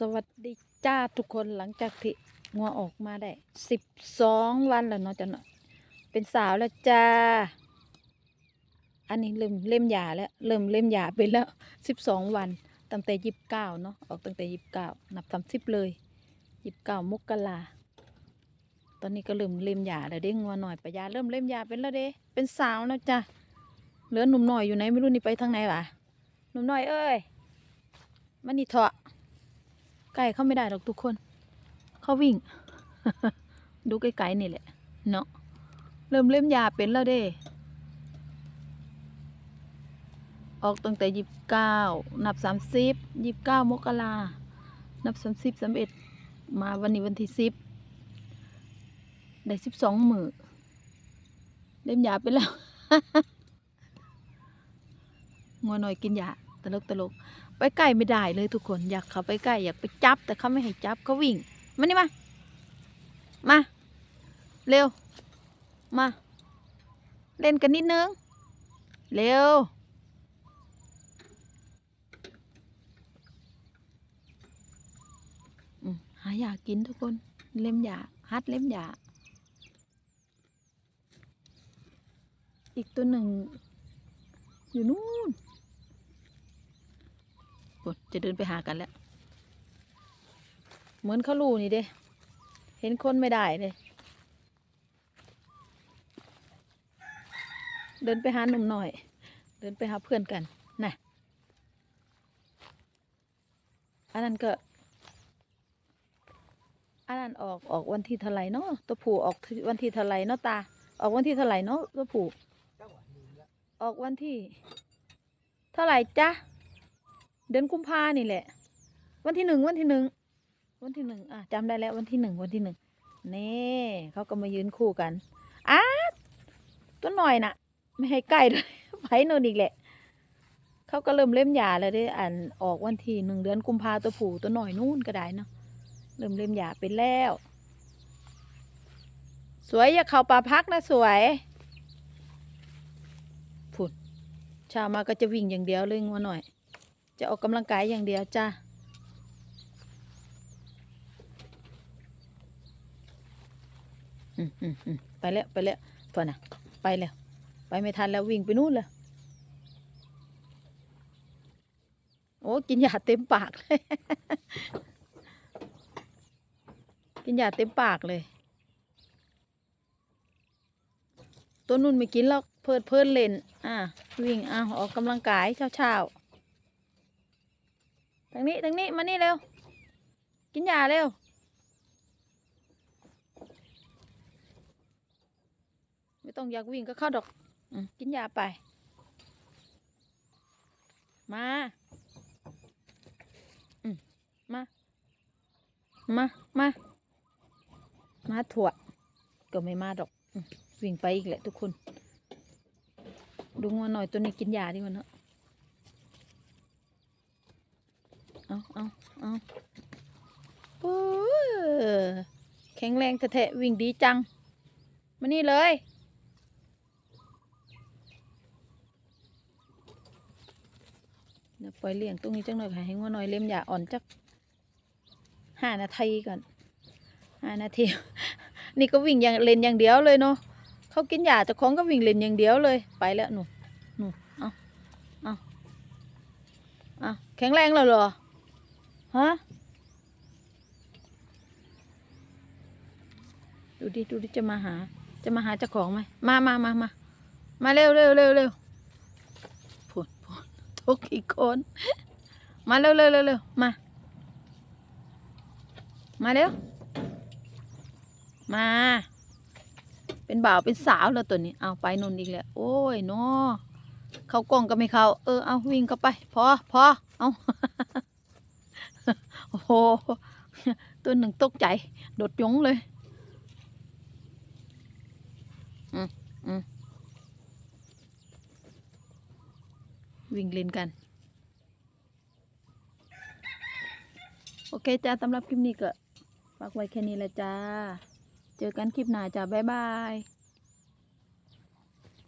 สวัสดีจ้าทุกคนหลังจากที่งัวออกมาได้สิบสองวันแล้วเนาะจ้ะเนาะเป็นสาวแล้วจ้า อันนี้เริ่มเล่มยาแล้วเริ่มเล่มยาไปแล้วสิบสองวันตั้งแต่ยิบเก้าเนาะออกตั้งแต่ยิบเก้านับสามสิบเลยยิบเก้ามกราตอนนี้ก็เริ่มเล่มยาแล้วเด้งัวหน่อยปะยาเริ่มเล่มยาเป็นแล้วเด้เป็นสาวแล้วจ้ะเหลือหนุ่มหน่อยอยู่ไหนไม่รู้นี่ไปทางไหนวะหนุ่มหน่อยเอ้ยมันนี่เถอะ ไก่เข้าไม่ได้หรอกทุกคน เขาวิ่ง ดูไกลๆนี่แหละ เนาะเริ่มเล่มยาเป็นแล้วเด้ ออกตั้งแต่ยีิบเก้านับสามสิบยีิบเก้ามกรานับสามสิบสามเอ็ดมาวันนี้วันที่สิบได้สิบสองมือเล่มยาไปแล้วงัวหน่อยกินยาตลกตลก ไปใกล้ไม่ได้เลยทุกคนอยากเขาไปใกล้อยากไปจับ แต่เขาไม่ให้จับเขาวิ่งมานี่มามาเร็วมาเล่นกันนิดนึงเร็วหาอยากกินทุกคนเล่มยาฮัดเล่มยาอีกตัวหนึ่งอยู่นู่น จะเดินไปหากันแล้ว เหมือนเขารู้นี่เด้ เห็นคนไม่ได้เลยเดินไปหาหนุ่มหน่อย เดินไปหาเพื่อนกันน่ะอันนั้นก็ อันนั้นออกออกวันที่เท่าไหร่เนาะตัวผูออกวันที่เท่าไหร่เนาะตา ออกวันที่เท่าไหร่เนาะตัวผูออกวันที่ เท่าไหร่จ๊ะ เดือนกุมภานี่แหละ วันที่หนึ่งวันที่หนึ่งวันที่หนึ่งอะจำได้แล้ววันที่หนึ่งวันที่หนึ่งนี่เขาก็มายืนคู่กันอ้าตัวหน่อยน่ะ ไม่ให้ใกล้ด้วยไผโนนอีกแหละเขาก็เริ่มเล่มยาแล้วได้อ่านออกวันที่หนึ่งเดือนกุมภาตัวผู้ตัวหน่อยนู่นก็ได้เนาะเริ่มเล่มยาเป็นแล้ว สวยอย่าเข้าป่าพักนะสวยผุดเช้ามาก็จะวิ่งอย่างเดียวเลยงัวหน่อย จะออกกำลังกายอย่างเดียวจ้าอืมอืมอืมไปแล้วไปแล้วเพื่อนน่ะ ไปแล้ว ไปไม่ทันแล้ววิ่งไปนู่นเลยโอ้กินยาเต็มปากเลย กินยาเต็มปากเลย ตัวนุ่นไม่กินแล้วเพิดเพลินเล่น อ่า วิ่งอ่าออกกำลังกายเช้าเช้าางนี้ทางนี้มานี่เร็ว กินยาเร็ว ไม่ต้องอยากวิ่งก็เข้าดอกอกินยาไป มาอมา มา มา มาถั่ว ก็ไม่มาดอกอวิ่งไปอีกแหละทุกคน ดูงัวหน่อยตัวนี้กินยาดีกว่าเนอะ เอาเอาเอาปู๊แข็งแรงแท้ๆวิ่งดีจัง มานี่เลยเดี๋ยวปล่อยเลี้ยงตรงนี้จังหน่อยค่ะให้งัวหน่อยเล็มยาอ่อนจักห้านาทีก่อนห้านาที นี่ก็วิ่งอย่างเล่นอย่างเดียวเลยเนาะเขากินยาเจ้าของก็วิ่งเล่นอย่างเดียวเลยไปแล้วหนูหนูเอาเอาเอาแข็งแรงแล้วเหรอ ฮะ ดูดิ ดูดิ จะมาหา จะมาหาเจ้าของไหม มามามามา มาเร็วเร็วเร็วเร็วผุดผุดทุกอีกคน มาเร็วเร็วเร็วเร็วมา มาเร็ว มา เป็นบ่าวเป็นสาวแล้วตัวนี้ เอาไปนนอีกแล้วโอ้ยเนาะเข้ากล้องก็ไม่เข้า เออ เอาวิ่งเข้าไป พอพอเอา โอ้โหตัวหนึ่งตกใจ โดดยงเลย อืมอืมวิ่งเล่นกัน โอเคจ้าสำหรับคลิปนี้ก็ฝากไว้แค่นี้ละจ้า เจอกันคลิปหน้าจ้า บ๊ายบาย